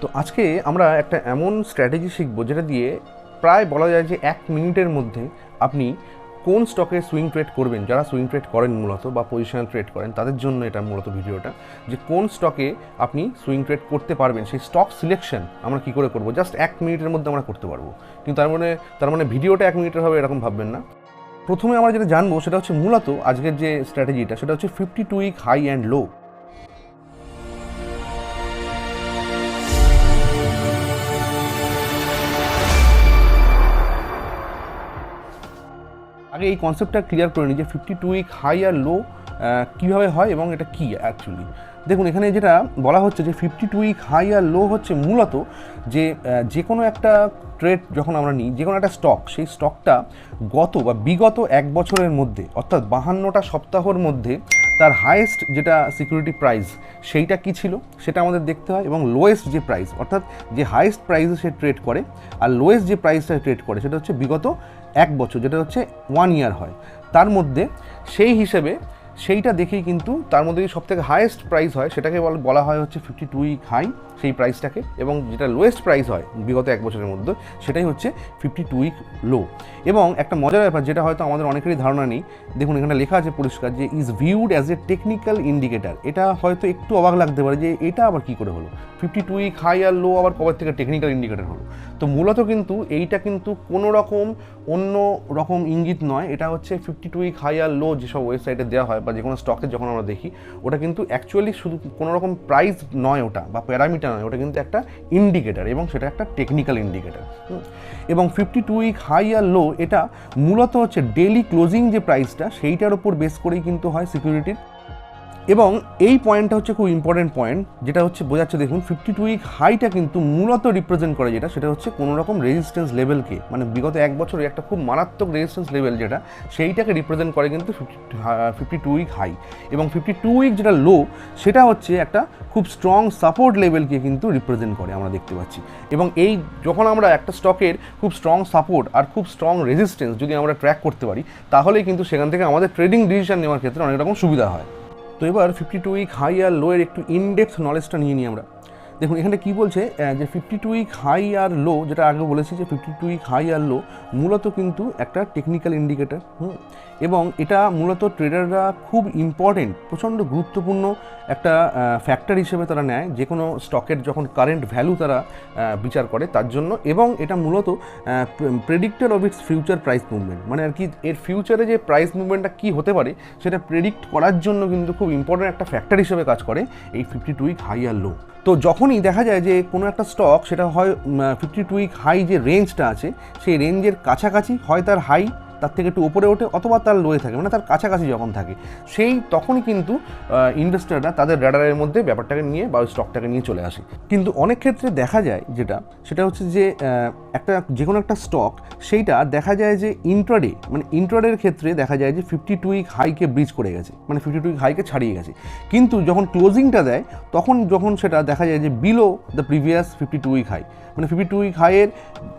তো আজকে আমরা একটা এমন স্ট্র্যাটেজি শিখব যেটা দিয়ে প্রায় বলা যায় যে এক মিনিটের মধ্যে আপনি কোন স্টকে সুইং ট্রেড করবেন, যারা সুইং ট্রেড করেন মূলত বা পজিশনাল ট্রেড করেন, তাদের জন্য এটা মূলত ভিডিওটা, যে কোন স্টকে আপনি সুইং ট্রেড করতে পারবেন। সেই স্টক সিলেকশন আমরা কি করে করব? জাস্ট এক মিনিটের মধ্যে আমরা করতে পারব। কিন্তু তার মানে তার মানে ভিডিওটা এক মিনিটের হবে এরকম ভাববেন না। প্রথমে আমরা যেটা জানব সেটা হচ্ছে মূলত আজকের যে স্ট্র্যাটেজিটা, সেটা হচ্ছে fifty two week high and low আগে এই কনসেপ্টটা ক্লিয়ার করে নিই যে ফিফটি টু উইক হাই আর লো কীভাবে হয় এবং এটা কী অ্যাকচুয়ালি দেখুন, এখানে যেটা বলা হচ্ছে যে ফিফটি টু উইক হাই আর লো হচ্ছে মূলত যে যে কোনো একটা ট্রেড যখন আমরা নিই, যে কোনো একটা স্টক সেই স্টকটা গত বা বিগত এক বছরের মধ্যে, অর্থাৎ বাহান্নটা সপ্তাহর মধ্যে তার হায়েস্ট যেটা সিকিউরিটি প্রাইস সেইটা কি ছিল? সেটা আমাদের দেখতে হয় এবং লোয়েস্ট যে প্রাইস অর্থাৎ যে হায়েস্ট প্রাইসে সে ট্রেড করে আর লোয়েস্ট যে প্রাইসটা ট্রেড করে, সেটা হচ্ছে বিগত এক বছর, যেটা হচ্ছে ওয়ান ইয়ার হয়। তার মধ্যে সেই হিসেবে সেইটা দেখেই কিন্তু তার মধ্যে সব থেকে হায়েস্ট প্রাইস হয়, সেটাকে বল- বলা হয় হচ্ছে ফিফটি টু উইক হাই সেই প্রাইসটাকে এবং যেটা লোয়েস্ট প্রাইস হয় বিগত এক বছরের মধ্যে, সেটাই হচ্ছে ফিফটি টু উইক লো এবং একটা মজার ব্যাপার, যেটা হয়তো আমাদের অনেকেরই ধারণা নেই, দেখুন এখানে লেখা আছে পরিষ্কার যে is viewed as a technical indicator এটা হয়তো একটু অবাক লাগতে পারে যে এটা আবার কি করে হলো? ফিফটি টু উইক হাই আর লো আবার কবার থেকে টেকনিক্যাল ইন্ডিকেটার হলো? তো মূলত কিন্তু এইটা কিন্তু কোনো রকম অন্য রকম ইঙ্গিত নয়, এটা হচ্ছে ফিফটি টু উইক হাই আর লো যেসব ওয়েবসাইটে দেওয়া হয় বা যে কোনো স্টকে যখন আমরা দেখি, ওটা কিন্তু অ্যাকচুয়ালি শুধু কোনো রকম প্রাইস নয় ওটা, বা প্যারামিটার নয়, ওটা কিন্তু একটা ইন্ডিকেটার এবং সেটা একটা টেকনিক্যাল ইন্ডিকেটার এবং ফিফটি টু উইক হাই আর লো এটা মূলত হচ্ছে ডেলি ক্লোজিং যে প্রাইসটা সেইটার ওপর বেস করেই কিন্তু হয় সিকিউরিটির এবং এই পয়েন্টটা হচ্ছে খুব ইম্পর্টেন্ট পয়েন্ট যেটা হচ্ছে বোঝাচ্ছে দেখুন ফিফটি টু উইক হাইটা কিন্তু মূলত রিপ্রেজেন্ট করে যেটা, সেটা হচ্ছে কোনো রকম রেজিস্ট্যান্স লেভেলকে মানে বিগত এক বছরে একটা খুব মারাত্মক রেজিস্ট্যান্স লেভেল যেটা, সেইটাকে রিপ্রেজেন্ট করে কিন্তু ফিফটি টু উইক হাই এবং ফিফটি টু উইক যেটা লো সেটা হচ্ছে একটা খুব স্ট্রং সাপোর্ট লেভেলকে কিন্তু রিপ্রেজেন্ট করে আমরা দেখতে পাচ্ছি। এবং এই যখন আমরা একটা স্টকের খুব স্ট্রং সাপোর্ট আর খুব স্ট্রং রেজিস্ট্যান্স যদি আমরা ট্র্যাক করতে পারি, তাহলেই কিন্তু সেখান থেকে আমাদের ট্রেডিং ডিসিশন নেওয়ার ক্ষেত্রে অনেক রকম সুবিধা হয়। তো এবার ফিফটি টু উইক হাই আর লোয়ের একটু ইনডেপথ নলেজটা নিয়ে নিই আমরা। দেখুন, এখানে কি বলছে যে ফিফটি টু উইক হাই আর লো যেটা আগে বলেছি যে ফিফটি টু উইক হাই আর লো মূলত কিন্তু একটা টেকনিক্যাল ইন্ডিকেটার হুম? এবং এটা মূলত ট্রেডাররা খুব ইম্পর্টেন্ট প্রচণ্ড গুরুত্বপূর্ণ একটা ফ্যাক্টর হিসেবে তারা নেয়। যে কোনো স্টকের যখন কারেন্ট ভ্যালু তারা বিচার করে, তার জন্য। এবং এটা মূলত predictor of its future price movement মানে আর কি, এর ফিউচারে যে প্রাইস মুভমেন্টটা কী হতে পারে, সেটা প্রেডিক্ট করার জন্য কিন্তু খুব ইম্পর্টেন্ট একটা ফ্যাক্টর হিসেবে কাজ করে এই ফিফটি টু উইক হাই আর লো তো যখনই দেখা যায় যে কোনো একটা স্টক সেটা হয় ফিফটি টু উইক হাই যে রেঞ্জটা আছে, সেই রেঞ্জের কাছাকাছি হয় তার হাই তার থেকে একটু উপরে ওঠে অথবা তার লোয়ে থাকে মানে তার কাছাকাছি যখন থাকে। সেই তখনই কিন্তু ইনভেস্টাররা তাদের র্যাডারের মধ্যে ব্যাপারটাকে নিয়ে বা ওই স্টকটাকে নিয়ে চলে আসে। কিন্তু অনেক ক্ষেত্রে দেখা যায় যেটা, সেটা হচ্ছে যে একটা যে কোনো একটা স্টক সেইটা দেখা যায় যে ইন্ট্রাডে মানে ইন্ট্রাডের ক্ষেত্রে দেখা যায় যে ফিফটি টু উইক হাইকে ব্রিজ করে গেছে মানে ফিফটি টু উইক হাইকে ছাড়িয়ে গেছে। কিন্তু যখন ক্লোজিংটা দেয়, তখন যখন সেটা দেখা যায় যে below the previous fifty two week high মানে ফিফটি টু উইক হাইয়ের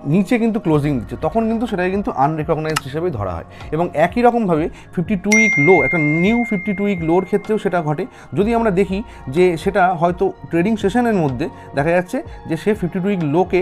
নিচে কিন্তু ক্লোজিং দিচ্ছে। তখন কিন্তু সেটাকে কিন্তু আনরেকগনাইজড হিসেবে ধরা হয়। এবং একই রকমভাবে ফিফটি টু উইক লো একটা নিউ ফিফটি টু উইক লোর ক্ষেত্রেও সেটা ঘটে। যদি আমরা দেখি যে সেটা হয়তো ট্রেডিং সেশনের মধ্যে দেখা যাচ্ছে যে সে ফিফটি টু উইক লোকে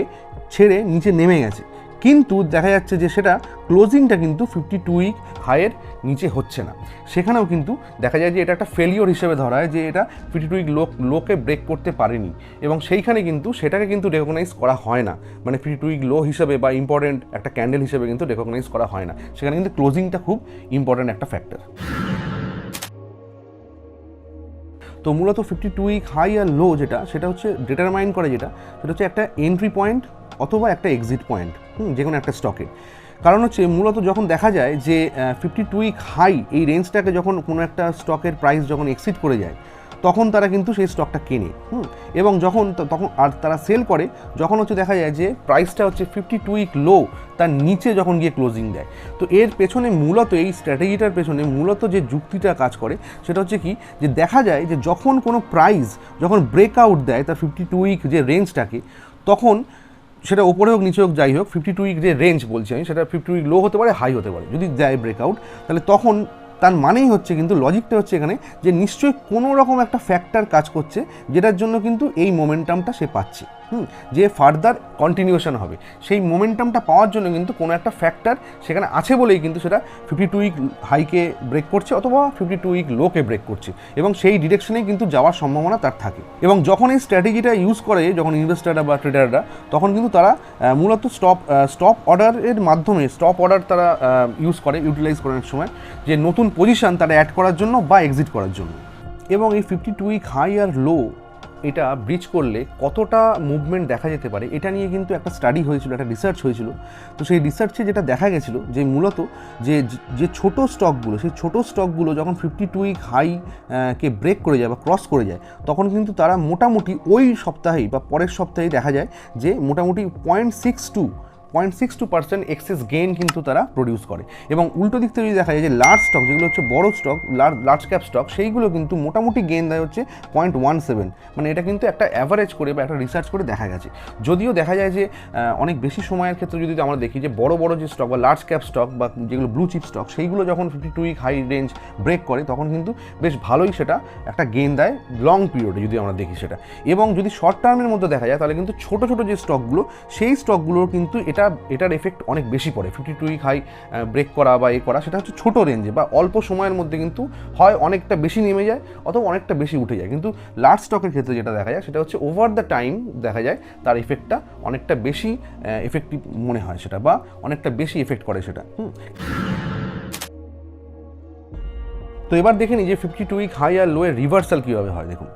ছেড়ে নিচে নেমে গেছে। কিন্তু দেখা যাচ্ছে যে সেটা ক্লোজিংটা কিন্তু ফিফটি টু উইক হাইয়ের নিচে হচ্ছে না। সেখানেও কিন্তু দেখা যায় যে এটা একটা ফেলিওর হিসেবে ধরা হয় যে এটা ফিফটি টু উইক লো লোকে ব্রেক করতে পারেনি। এবং সেইখানে কিন্তু সেটাকে কিন্তু রেকগনাইজ করা হয় না। মানে ফিফটি টু উইক লো হিসেবে বা ইম্পর্টেন্ট একটা ক্যান্ডেল হিসেবে কিন্তু রেকগনাইজ করা হয় না। সেখানে কিন্তু ক্লোজিংটা খুব ইম্পর্টেন্ট একটা ফ্যাক্টর তো মূলত ফিফটি টু উইক হাই আর লো যেটা, সেটা হচ্ছে ডিটারমাইন করে যেটা, সেটা হচ্ছে একটা এন্ট্রি পয়েন্ট অথবা একটা এক্সিট পয়েন্ট যে কোনো একটা স্টকের কারণ হচ্ছে মূলত যখন দেখা যায় যে ফিফটি টু উইক হাই এই রেঞ্জটাকে যখন কোনো একটা স্টকের প্রাইস যখন এক্সিট করে যায়, তখন তারা কিন্তু সেই স্টকটা কেনে, হুম। এবং যখন তখন আর তারা সেল করে, যখন হচ্ছে দেখা যায় যে প্রাইসটা হচ্ছে ফিফটি টু উইক লো তার নিচে যখন গিয়ে ক্লোজিং দেয়। তো এর পেছনে মূলত, এই স্ট্র্যাটেজিটার পেছনে মূলত যে যুক্তিটা কাজ করে, সেটা হচ্ছে কি, যে দেখা যায় যে যখন কোনো প্রাইস যখন ব্রেকআউট দেয় তার ফিফটি টু উইক যে রেঞ্জটাকে তখন সেটা ওপরে হোক, নিচে হোক, যাই হোক ফিফটি টু উইক যে রেঞ্জ বলছি আমি, সেটা ফিফটি উইক লো হতে পারে হাই হতে পারে। যদি দেয় ব্রেকআউট তাহলে তখন তার মানেই হচ্ছে কিন্তু লজিকটা হচ্ছে এখানে যে নিশ্চয়ই কোনো রকম একটা ফ্যাক্টর কাজ করছে, যেটার জন্য কিন্তু এই মোমেন্টামটা সে পাচ্ছে। হুম, যে ফার্দার কন্টিনিউশন হবে। সেই মোমেন্টামটা পাওয়ার জন্য কিন্তু কোনো একটা ফ্যাক্টর সেখানে আছে বলেই কিন্তু সেটা ফিফটি টু উইক হাইকে ব্রেক করছে অথবা ফিফটি টু উইক লোকে ব্রেক করছে। এবং সেই ডিরেকশনেই কিন্তু যাওয়ার সম্ভাবনা তার থাকে। এবং যখন এই স্ট্র্যাটেজিটা ইউজ করে, যখন ইনভেস্টাররা বা ট্রেডাররা তখন কিন্তু তারা মূলত স্টপ স্টপ অর্ডারের মাধ্যমে স্টপ অর্ডার তারা ইউজ করে ইউটিলাইজ করার সময়, যে নতুন পজিশন তারা অ্যাড করার জন্য বা এক্সিট করার জন্য। এবং এই ফিফটি টু উইক হাই আর লো এটা ব্রিজ করলে কতটা মুভমেন্ট দেখা যেতে পারে, এটা নিয়ে কিন্তু একটা স্টাডি হয়েছিল, একটা রিসার্চ হয়েছিল। তো সেই রিসার্চে যেটা দেখা গেছিল যে মূলত যে যে ছোটো স্টকগুলো সেই ছোটো স্টকগুলো যখন ফিফটি টু উইক হাই কে ব্রেক করে যায় বা ক্রস করে যায়, তখন কিন্তু তারা মোটামুটি ওই সপ্তাহেই বা পরের সপ্তাহেই দেখা যায় যে মোটামুটি point six two point six two percent excess gain কিন্তু তারা প্রডিউস করে। এবং উল্টো দিক থেকে যদি দেখা যায় যে লার্জ স্টক যেগুলো হচ্ছে বড় স্টক লার্জ ক্যাপ স্টক সেইগুলো কিন্তু মোটামুটি গেইন দেয় হচ্ছে পয়েন্ট ওয়ান সেভেন মানে এটা কিন্তু একটা অ্যাভারেজ করে বা একটা রিসার্চ করে দেখা গেছে। যদিও দেখা যায় যে অনেক বেশি সময়ের ক্ষেত্রে যদি আমরা দেখি যে বড় বড় যে স্টক বা লার্জ ক্যাপ স্টক বা যেগুলো ব্লু চিপ স্টক সেইগুলো যখন fifty two week high range break করে, তখন কিন্তু বেশ ভালোই সেটা একটা গেইন দেয় লং পিরিয়ডে যদি আমরা দেখি সেটা। এবং যদি শর্ট টার্মের মধ্যে দেখা যায়, তাহলে কিন্তু ছোট ছোট যে স্টকগুলো সেই স্টকগুলোর কিন্তু এটা এটার এফেক্ট অনেক বেশি পড়ে। Fifty two week high break করা বা এ করা, সেটা হচ্ছে ছোটো রেঞ্জে বা অল্প সময়ের মধ্যে কিন্তু হয় অনেকটা বেশি নেমে যায় অথবা অনেকটা বেশি উঠে যায়। কিন্তু লার্জ স্টকের ক্ষেত্রে যেটা দেখা যায়, সেটা হচ্ছে ওভার দ্য টাইম দেখা যায়, তার এফেক্টটা অনেকটা বেশি এফেক্টিভ মনে হয় সেটা বা অনেকটা বেশি এফেক্ট করে সেটা। হুম। তো এবার দেখে নিই যে ফিফটি টু উইক হাই আর লোয়ের রিভার্সাল কীভাবে হয়, দেখুন।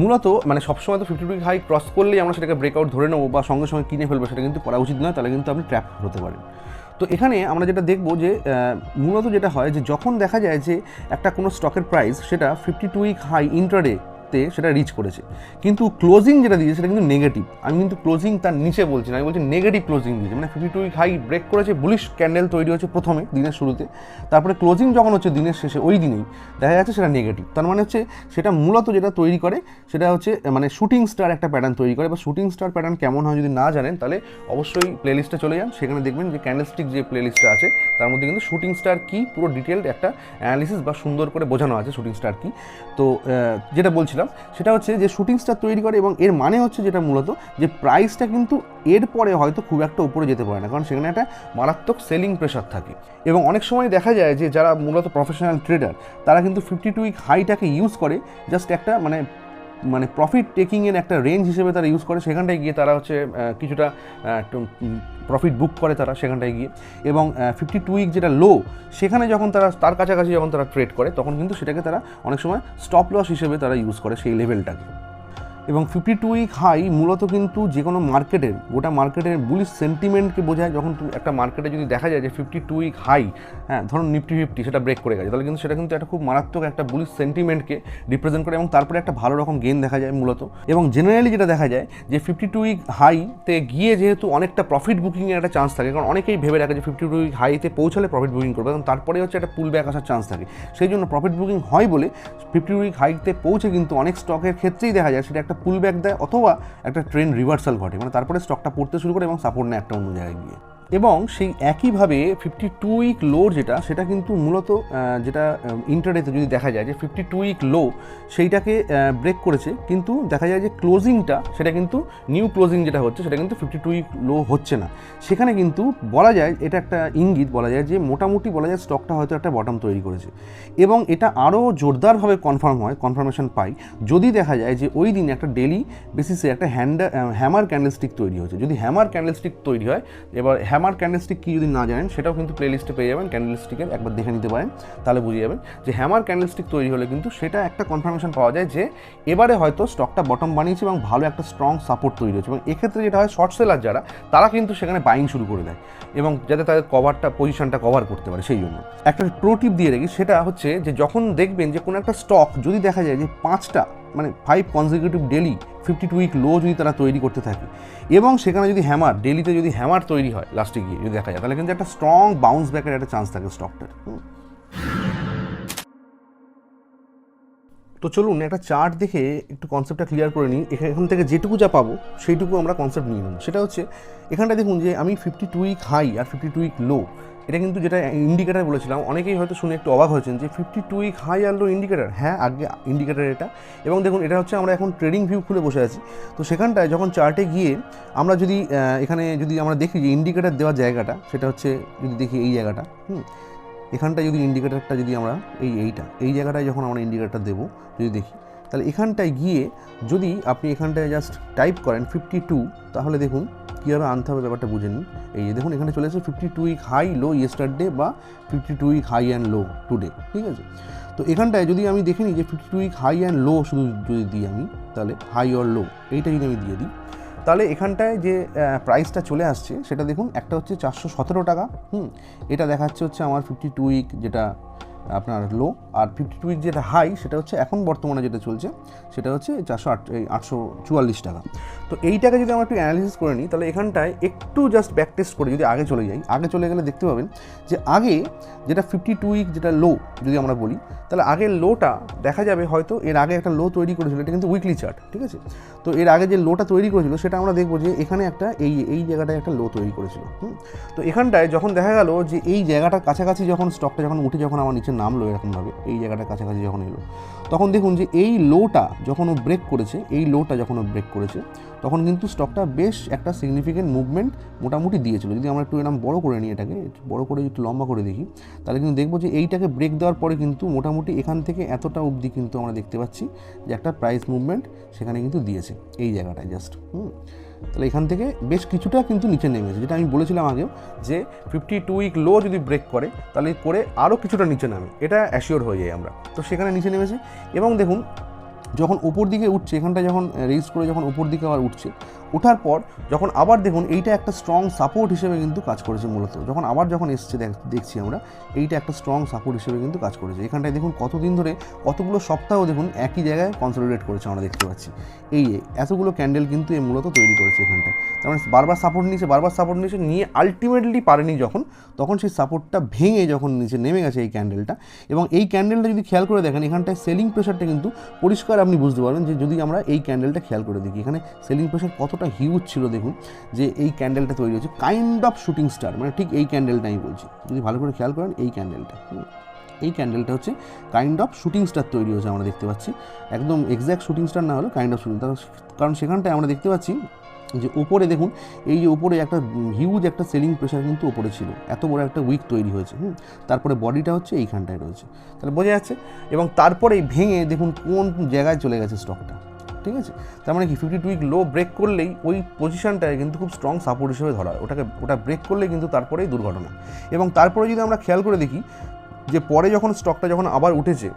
মূলত মানে সবসময় তো ফিফটি টু হাই ক্রস করলেই আমরা সেটাকে ব্রেকআউট ধরে নেব বা সঙ্গে সঙ্গে কিনে ফেলব, সেটা কিন্তু করা উচিত নয়, তাহলে কিন্তু আপনি ট্র্যাপ হতে পারেন। তো এখানে আমরা যেটা দেখব যে মূলত যেটা হয় যে, যখন দেখা যায় যে একটা কোনো স্টকের প্রাইস সেটা fifty two week high intraday তে সেটা রিচ করেছে। কিন্তু ক্লোজিং যেটা দিয়েছে সেটা কিন্তু নেগেটিভ আমি কিন্তু ক্লোজিং তার নিচে বলছি না, আমি বলছি নেগেটিভ ক্লোজিং দিয়েছে। মানে fifty two week high break করেছে বুলিশ ক্যান্ডেল তৈরি হচ্ছে প্রথমে দিনের শুরুতে। তারপরে ক্লোজিং যখন হচ্ছে দিনের শেষে, ওই দিনেই দেখা যাচ্ছে সেটা নেগেটিভ তার মানে হচ্ছে সেটা মূলত যেটা তৈরি করে, সেটা হচ্ছে মানে শুটিং স্টার একটা প্যাটার্ন তৈরি করে। বা শুটিং স্টার প্যাটার্ন কেমন হয় যদি না জানেন, তাহলে অবশ্যই প্লেলিস্টে চলে যান। সেখানে দেখবেন যে ক্যান্ডেলস্টিক যে প্লেলিস্টটা আছে, তার মধ্যে কিন্তু শুটিং স্টার কী, পুরো ডিটেলড একটা অ্যানালিসিস বা সুন্দর করে বোঝানো আছে শুটিং স্টার কি। তো যেটা যেটা বলছিলাম, সেটা হচ্ছে যে শুটিং স্টার তৈরি করে এবং এর মানে হচ্ছে যেটা মূলত যে প্রাইসটা কিন্তু এরপরে হয়তো খুব একটা উপরে যেতে পারে না, কারণ সেখানে একটা মারাত্মক সেলিং প্রেশার থাকে। এবং অনেক সময় দেখা যায় যে যারা মূলত প্রফেশনাল ট্রেডার তারা কিন্তু ফিফটি টু উইক হাইটাকে ইউজ করে জাস্ট একটা মানে মানে প্রফিট টেকিংয়ের একটা রেঞ্জ হিসেবে তারা ইউজ করে, সেখানটায় গিয়ে তারা হচ্ছে কিছুটা প্রফিট বুক করে তারা সেখানটায় গিয়ে। এবং ফিফটি টু উইক যেটা লো সেখানে যখন তারা, তার কাছাকাছি যখন তারা ট্রেড করে, তখন কিন্তু সেটাকে তারা অনেক সময় স্টপ লস হিসেবে তারা ইউজ করে সেই লেভেলটাকে এবং ফিফটি টু উইক হাই মূলত কিন্তু যে কোনো মার্কেটের গোটা মার্কেটের বুলিশ সেন্টিমেন্টকে বোঝায় যখন একটা মার্কেটে যদি দেখা যায় যে ফিফটি টু উইক হাই হ্যাঁ ধরুন নিফটি ফিফটি সেটা ব্রেক করে গেছে, তাহলে কিন্তু সেটা কিন্তু একটা খুব মারাত্মক একটা বুলিশ সেন্টিমেন্টকে রিপ্রেজেন্ট করে এবং তারপরে একটা ভালো রকম গেন দেখা যায় মূলত। এবং জেনারেলি যেটা দেখা যায় যে ফিফটি টু উইক হাইতে গিয়ে যেহেতু অনেকটা প্রফিট বুকিংয়ের একটা চান্স থাকে, কারণ অনেকেই ভেবে রাখে যে ফিফটি টু উইক হাইতে পৌঁছালে প্রফিট বুকিং করবে কারণ তারপরে হচ্ছে একটা পুল ব্যাক আসার চান্স থাকে। সেই জন্য প্রফিট বুকিং হয় বলে ফিফটি উইক হাইতে পৌঁছে কিন্তু অনেক স্টকের ক্ষেত্রেই দেখা যায় সেটা একটা পুল ব্যাক দেয় অথবা একটা ট্রেন রিভার্সাল ঘটে। মানে তারপরে স্টকটা পড়তে শুরু করে এবং সাপোর্ট নেয় একটা অন্য জায়গায় গিয়ে। এবং সেই একইভাবে ফিফটি টু উইক লোর যেটা, সেটা কিন্তু মূলত যেটা ইন্টারনেটে যদি দেখা যায় যে ফিফটি টু উইক লো সেইটাকে ব্রেক করেছে। কিন্তু দেখা যায় যে ক্লোজিংটা সেটা কিন্তু নিউ ক্লোজিং যেটা হচ্ছে, সেটা কিন্তু ফিফটি টু উইক লো হচ্ছে না। সেখানে কিন্তু বলা যায়, এটা একটা ইঙ্গিত, বলা যায় যে মোটামুটি বলা যায় স্টকটা হয়তো একটা বটম তৈরি করেছে। এবং এটা আরও জোরদারভাবে কনফার্ম হয় কনফার্মেশন পাই, যদি দেখা যায় যে ওই দিন একটা ডেলি বেসিসে একটা হ্যান্ডা হ্যামার ক্যান্ডেলস্টিক তৈরি হয়েছে। যদি হ্যামার ক্যান্ডেলস্টিক তৈরি হয়, এবার হ্যামার ক্যান্ডেলস্টিক কি যদি না জানেন, সেটাও কিন্তু প্লেলিস্টে পেয়ে যাবেন ক্যান্ডেলস্টিকের একবার দেখে নিতে পারেন, তাহলে বুঝে যাবেন যে হ্যামার ক্যান্ডেলস্টিক তৈরি হলে কিন্তু সেটা একটা কনফার্মেশন পাওয়া যায় যে এবারে হয়তো স্টকটা বটম বানিয়েছে এবং ভালো একটা স্ট্রং সাপোর্ট তৈরি হয়েছে। এবং এক্ষেত্রে যেটা হয় শর্ট সেলার যারা, তারা কিন্তু সেখানে বাইং শুরু করে দেয় এবং যাতে তাদের কভারটা পজিশনটা কভার করতে পারে সেই জন্য। একটা প্রোটিপ দিয়ে রাখি, সেটা হচ্ছে যে যখন দেখবেন যে কোনো একটা স্টক যদি দেখা যায় যে পাঁচটা মানে five consecutive daily fifty two week low যদি তারা তৈরি করতে থাকে। এবং সেখানে যদি হ্যামার ডেলিতে যদি হ্যামার তৈরি হয় লাস্টে গিয়ে যদি দেখা যায়, তাহলে কিন্তু একটা স্ট্রং বাউন্স ব্যাকের একটা চান্স থাকে স্টকটার তো চলুন একটা চার্ট দেখে একটু কনসেপ্টটা ক্লিয়ার করে নিই। এখান থেকে যেটুকু যা পাবো, সেইটুকু আমরা কনসেপ্ট নিয়ে নেব। সেটা হচ্ছে এখানটা দেখুন যে আমি ফিফটি টু উইক হাই আর ফিফটি টু উইক লো এটা কিন্তু যেটা ইন্ডিকেটার বলেছিলাম, অনেকেই হয়তো শুনে একটু অবাক হয়েছেন যে ফিফটি টু উইক হাই আর লো ইন্ডিকেটার হ্যাঁ আগে ইন্ডিকেটার এটা। এবং দেখুন, এটা হচ্ছে আমরা এখন ট্রেডিং ভিউ খুলে বসে আছি। তো সেখানটায় যখন চার্টে গিয়ে আমরা যদি এখানে যদি আমরা দেখি যে ইন্ডিকেটার দেওয়ার জায়গাটা, সেটা হচ্ছে যদি দেখি এই জায়গাটা, হুম, এখানটায় যদি ইন্ডিকেটারটা যদি আমরা এই এইটা, এই জায়গাটায় যখন আমরা ইন্ডিকেটার দেবো, যদি দেখি, তাহলে এখানটায় গিয়ে যদি আপনি এখানটায় জাস্ট টাইপ করেন ফিফটি টু তাহলে দেখুন কীভাবে আনতে হবে, ব্যাপারটা বুঝে নিন। এই যে দেখুন, এখানে চলে এসেছে fifty two week high low yesterday বা fifty two week high and low today ঠিক আছে? তো এখানটায় যদি আমি দেখে নিই যে fifty two week high and low শুধু যদি দিই আমি, তাহলে হাই অর লো এইটা যদি আমি দিয়ে দিই, তাহলে এখানটায় যে প্রাইসটা চলে আসছে, সেটা দেখুন, একটা হচ্ছে চারশো সতেরো টাকা, হুম, এটা দেখাচ্ছে হচ্ছে আমার ফিফটি টু উইক যেটা আপনার লো আর ফিফটি টু যেটা হাই সেটা হচ্ছে এখন বর্তমানে যেটা চলছে, সেটা হচ্ছে চারশো আট আটশো চুয়াল্লিশ টাকা। তো এইটাকে যদি আমরা একটু অ্যানালিসিস করে নিই, তাহলে এখানটায় একটু জাস্ট ব্যাক টেস্ট করে যদি আগে চলে যাই, আগে চলে গেলে দেখতে পাবেন যে আগে যেটা ফিফটি টু উইক যেটা লো যদি আমরা বলি, তাহলে আগের লোটা দেখা যাবে হয়তো এর আগে একটা লো তৈরি করেছিল, এটা কিন্তু উইকলি চার্ট ঠিক আছে? তো এর আগে যে লোটা তৈরি করেছিল, সেটা আমরা দেখব যে এখানে একটা এই এই জায়গাটায় একটা লো তৈরি করেছিল তো এখানটায় যখন দেখা গেল যে এই জায়গাটার কাছাকাছি যখন স্টকটা যখন উঠে, যখন আমার নিচে নামলো এরকমভাবে, এই জায়গাটার কাছাকাছি যখন এলো। তখন দেখুন যে এই লোটা যখন ও ব্রেক করেছে, এই লোটা যখন ও ব্রেক করেছে, তখন কিন্তু স্টকটা বেশ একটা সিগনিফিকেন্ট মুভমেন্ট মোটামুটি দিয়েছিল। যদি আমরা একটু এরকম বড় করে নিই এটাকে, বড় করে একটু লম্বা করে দেখি, তাহলে কিন্তু দেখব যে এইটাকে ব্রেক দেওয়ার পরে কিন্তু মোটামুটি এখান থেকে এতটা অবধি কিন্তু আমরা দেখতে পাচ্ছি যে একটা প্রাইস মুভমেন্ট সেখানে কিন্তু দিয়েছে, এই জায়গাটায় জাস্ট হুম। তাহলে এখান থেকে বেশ কিছুটা কিন্তু নিচে নেমেছে যেটা আমি বলেছিলাম আগেও যে ফিফটি টু উইক লো যদি ব্রেক করে, তাহলে করে আরও কিছুটা নিচে নামে। এটা অ্যাসিওর হয়ে যায় আমরা। তো সেখানে নিচে নেমেছে। এবং দেখুন, যখন উপর দিকে উঠছে, এখানটা যখন রেজিস্ট করে যখন উপর দিকে আবার উঠছে ওঠার পর যখন আবার দেখুন এইটা একটা স্ট্রং সাপোর্ট হিসেবে কিন্তু কাজ করেছে মূলত। যখন আবার যখন এসছে দেখ- দেখছি আমরা, এইটা একটা স্ট্রং সাপোর্ট হিসেবে কিন্তু কাজ করেছে। এখানটায় দেখুন কতদিন ধরে কতগুলো সপ্তাহ দেখুন একই জায়গায় কনসলিডেট করেছে আমরা দেখতে পাচ্ছি। এই এতগুলো ক্যান্ডেল কিন্তু এ মূলত তৈরি করেছে এখানটায়। তার মানে বারবার সাপোর্ট নিয়েছে, বারবার সাপোর্ট নিয়েছে, নিয়ে আলটিমেটলি পারেনি যখন, তখন সেই সাপোর্টটা ভেঙে যখন নিচে নেমে গেছে এই ক্যান্ডেলটা এবং এই ক্যান্ডেলটা যদি খেয়াল করে দেখেন, এখানটায় সেলিং প্রেশারটা কিন্তু পরিষ্কার আপনি বুঝতে পারবেন যে যদি আমরা এই ক্যান্ডেলটা খেয়াল করে দেখি, এখানে সেলিং প্রেশার কতটা হিউজ ছিল দেখুন, যে এই ক্যান্ডেলটা তৈরি হয়েছে কাইন্ড অফ শুটিং স্টার মানে ঠিক এই ক্যান্ডেলটা আমি বলছি। যদি ভালো করে খেয়াল করেন, এই ক্যান্ডেলটা এই ক্যান্ডেলটা হচ্ছে কাইন্ড অফ শুটিং স্টার তৈরি হয়েছে আমরা দেখতে পাচ্ছি। একদম এক্স্যাক্ট শুটিং স্টার না হলেও কাইন্ড অফ শুটিং কারণ সেখানটায় আমরা দেখতে পাচ্ছি যে ওপরে দেখুন, এই যে ওপরে একটা হিউজ একটা সেলিং প্রেশার কিন্তু ওপরে ছিল। এত বড় একটা উইক তৈরি হয়েছে, হুম। তারপরে বডিটা হচ্ছে এইখানটায় রয়েছে। তাহলে বোঝা যাচ্ছে, এবং তারপরেই ভেঙে দেখুন কোন জায়গায় চলে গেছে স্টকটা ঠিক আছে? তার মানে কি fifty two week low break করলেই ওই পজিশনটায় কিন্তু খুব স্ট্রং সাপোর্ট হিসেবে ধরা হয়। ওটাকে, ওটা ব্রেক করলেই কিন্তু তারপরেই দুর্ঘটনা। এবং তারপরে যদি আমরা খেয়াল করে দেখি যে পরে যখন স্টকটা যখন আবার উঠেছে,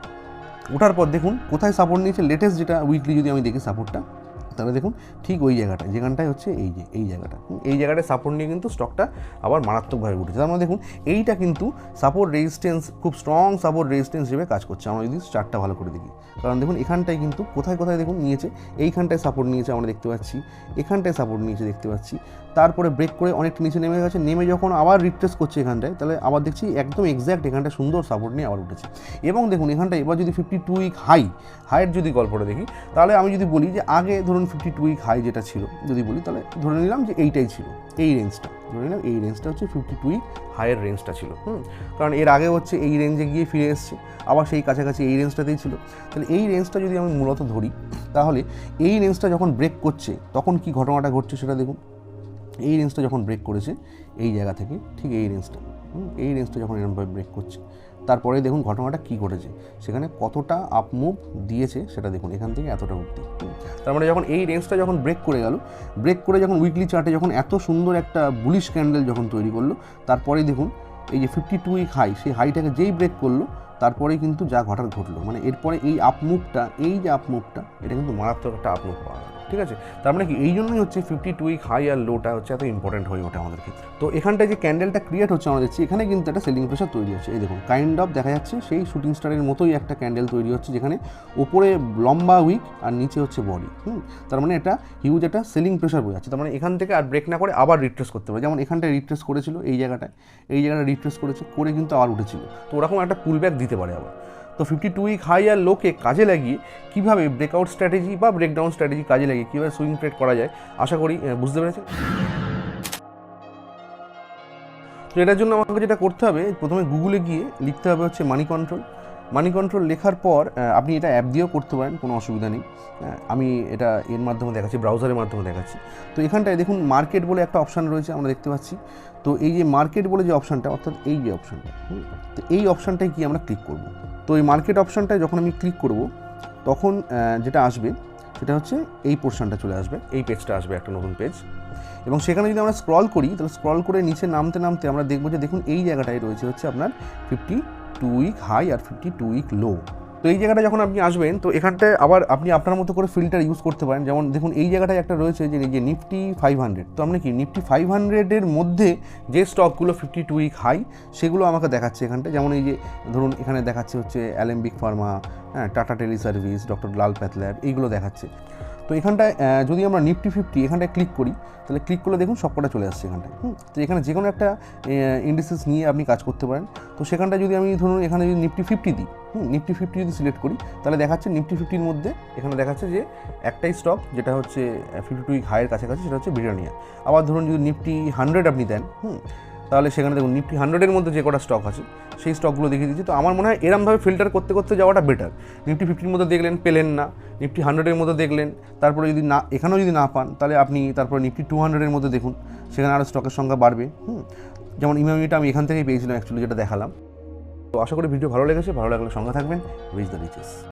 ওঠার পর দেখুন কোথায় সাপোর্ট নিয়েছে? লেটেস্ট যেটা উইকলি যদি আমি দেখি সাপোর্টটা তাহলে দেখুন ঠিক ওই জায়গাটা যেখানটায় হচ্ছে এই যে, এই জায়গাটা। এই জায়গাটায় সাপোর্ট নিয়ে কিন্তু স্টকটা আবার মারাত্মকভাবে উঠেছে তার মানে দেখুন, এইটা কিন্তু সাপোর্ট রেজিস্ট্যান্স খুব স্ট্রং সাপোর্ট রেজিস্ট্যান্স হিসেবে কাজ করছে। আমরা যদি চারটা ভালো করে দেখি। কারণ দেখুন, এখানটায় কিন্তু কোথায় কোথায় দেখুন নিয়েছে, এইখানটায় সাপোর্ট নিয়েছে আমরা দেখতে পাচ্ছি, এখানটায় সাপোর্ট নিয়েছে দেখতে পাচ্ছি। তারপরে ব্রেক করে অনেকটা নিচে নেমে গেছে। নেমে যখন আবার রিট্রেস করছে এখানটায়, তাহলে আবার দেখছি একদম এক্স্যাক্ট এখানটা সুন্দর সাপোর্ট নিয়ে আবার উঠেছে। এবং দেখুন, এখানটায় এবার যদি ফিফটি টু উইক হাই হাইয়ের যদি গল্পটা দেখি, তাহলে আমি যদি বলি যে আগে ধরুন ফিফটি টু উইক হাই যেটা ছিল, যদি বলি, তাহলে ধরে নিলাম যে এইটাই ছিল, এই রেঞ্জটা ধরে নিলাম এই রেঞ্জটা হচ্ছে ফিফটি টু উইক হাইয়ের রেঞ্জটা ছিল, হুম? কারণ এর আগে হচ্ছে এই রেঞ্জে গিয়ে ফিরে এসছে, আবার সেই কাছাকাছি এই রেঞ্জটাতেই ছিল। তাহলে এই রেঞ্জটা যদি আমি মূলত ধরি, তাহলে এই রেঞ্জটা যখন ব্রেক করছে, তখন কি ঘটনাটা ঘটছে সেটা দেখুন। এই রেঞ্জটা যখন ব্রেক করেছে, এই জায়গা থেকে ঠিক এই রেঞ্জটা এই রেঞ্জটা যখন এরকমভাবে ব্রেক করছে। তারপরে দেখুন ঘটনাটা কী ঘটেছে। সেখানে কতটা আপ মুভ দিয়েছে সেটা দেখুন, এখান থেকে এতটা হুম। তার মানে যখন এই রেঞ্জটা যখন ব্রেক করে গেল ব্রেক করে যখন উইকলি চার্টে যখন এত সুন্দর একটা বুলিশ ক্যান্ডেল যখন তৈরি করল, তারপরে দেখুন এই যে ফিফটি টু উইক হাই সেই হাইটাকে যেই ব্রেক করল তারপরেই কিন্তু যা ঘটার ঘটলো। মানে এরপরে এই আপমুভটা এই যে আপমুভটা এটা কিন্তু মারাত্মক একটা আপমুভ পাওয়া গেল ঠিক আছে? তার মানে কি? এই জন্যই হচ্ছে ফিফটি টু উইক হাই আর লোটা হচ্ছে এত ইম্পর্টেন্ট হয়ে ওঠে আমাদের ক্ষেত্রে। তো এখানটায় যে ক্যান্ডেলটা ক্রিয়েট হচ্ছে আমরা দেখছি এখানে কিন্তু একটা সেলিং প্রেশার তৈরি হচ্ছে। এই দেখুন কাইন্ড অফ দেখা যাচ্ছে সেই শুটিং স্টারের মতোই একটা ক্যান্ডেল তৈরি হচ্ছে, যেখানে ওপরে লম্বা উইক আর নিচে হচ্ছে বডি হুম? তার মানে এটা হিউজ একটা সেলিং প্রেশার বোঝাচ্ছে। তার মানে এখান থেকে আর ব্রেক না করে আবার রিট্রেস করতে পারে। যেমন এখানটায় রিট্রেস করেছিল, এই জায়গাটায়, এই জায়গাটা রিট্রেস করেছে, করে কিন্তু আবার উঠেছিল। তো ওরকম একটা পুল পুলব্যাক দিতে পারে আবার। তো ফিফটি টু উইক হাই আর লোকে কাজে লাগিয়ে কীভাবে ব্রেকআউট স্ট্র্যাটেজি বা ব্রেকডাউন স্ট্র্যাটেজি কাজে লাগিয়ে কীভাবে সুইং ট্রেড করা যায়, আশা করি বুঝতে পেরেছেন? তো এটার জন্য আমাকে যেটা করতে হবে, প্রথমে গুগলে গিয়ে লিখতে হবে হচ্ছে মানি কন্ট্রোল মানি কন্ট্রোল লেখার পর আপনি এটা অ্যাপ দিয়েও করতে পারেন, কোনো অসুবিধা নেই। আমি এটা এর মাধ্যমে দেখাচ্ছি ব্রাউজারের মাধ্যমে দেখাচ্ছি। তো এখানটায় দেখুন মার্কেট বলে একটা অপশান রয়েছে, আমরা দেখতে পাচ্ছি। তো এই যে মার্কেট বলে যে অপশানটা অর্থাৎ এই যে অপশানটা তো এই অপশানটায় কি আমরা ক্লিক করব। তো এই মার্কেট অপশানটায় যখন আমি ক্লিক করব, তখন যেটা আসবে, সেটা হচ্ছে এই পোর্শনটা চলে আসবে, এই পেজটা আসবে, একটা নতুন পেজ এবং সেখানে যদি আমরা স্ক্রল করি, তাহলে স্ক্রল করে নিচে নামতে নামতে আমরা দেখব যে, দেখুন, এই জায়গাটায় রয়েছে হচ্ছে আপনার ফিফটি টু উইক হাই আর ফিফটি টু উইক লো তো এই জায়গাটা যখন আপনি আসবেন, তো এখানটায় আবার আপনি আপনার মতো করে ফিল্টার ইউজ করতে পারেন। যেমন দেখুন, এই জায়গাটায় একটা রয়েছে যে, এই যে নিফটি ফাইভ হান্ড্রেড তো আপনি কি নিফটি ফাইভ হান্ড্রেডের মধ্যে যে স্টকগুলো ফিফটি টু উইক হাই সেগুলো আমাকে দেখাচ্ছে এখানটায়। যেমন এই যে, ধরুন, এখানে দেখাচ্ছে হচ্ছে অ্যালেম্বিক ফার্মা হ্যাঁ Tata tele service doctor Lal pathlab এইগুলো দেখাচ্ছে। তো এখানটায় যদি আমরা নিফটি ফিফটি এখানটায় ক্লিক করি, তাহলে ক্লিক করলে দেখুন সবকটা চলে আসছে এখানটায়, হুম? তো এখানে যে কোনো একটা ইন্ডিসেস নিয়ে আপনি কাজ করতে পারেন। তো সেখানটায় যদি আমি ধরুন এখানে যদি নিফটি ফিফটি দিই, হুম? নিফটি ফিফটি যদি সিলেক্ট করি, তাহলে দেখাচ্ছে নিফটি ফিফটির মধ্যে এখানে দেখাচ্ছে যে একটাই স্টক যেটা হচ্ছে ফিফটি টু হাইয়ের কাছাকাছি, সেটা হচ্ছে ব্রিটানিয়া আবার ধরুন যদি নিফটি হান্ড্রেড আপনি দেন, হুম? তাহলে সেখানে দেখুন নিফটি হান্ড্রেডের মধ্যে যে কটা স্টক আছে, সেই স্টকগুলো দেখিয়ে দিচ্ছি তো আমার মনে হয় এরমভাবে ফিল্টার করতে করতে যাওয়াটা বেটার নিফটি ফিফটির মধ্যে দেখলেন, পেলেন না। নিফটি হান্ড্রেডের মধ্যে দেখলেন। তারপরে যদি না, এখানেও যদি না পান, তাহলে আপনি তারপরে নিফটি টু হান্ড্রেডের মধ্যে দেখুন, সেখানে আরও স্টকের সংখ্যা বাড়বে। হুম। যেমন ইমামিটা আমি এখান থেকেই পেয়েছিলাম অ্যাকচুয়ালি যেটা দেখালাম। তো আশা করি ভিডিও ভালো লেগেছে, ভালো লাগলে সঙ্গে থাকবেন রিচ দ্য রিচেস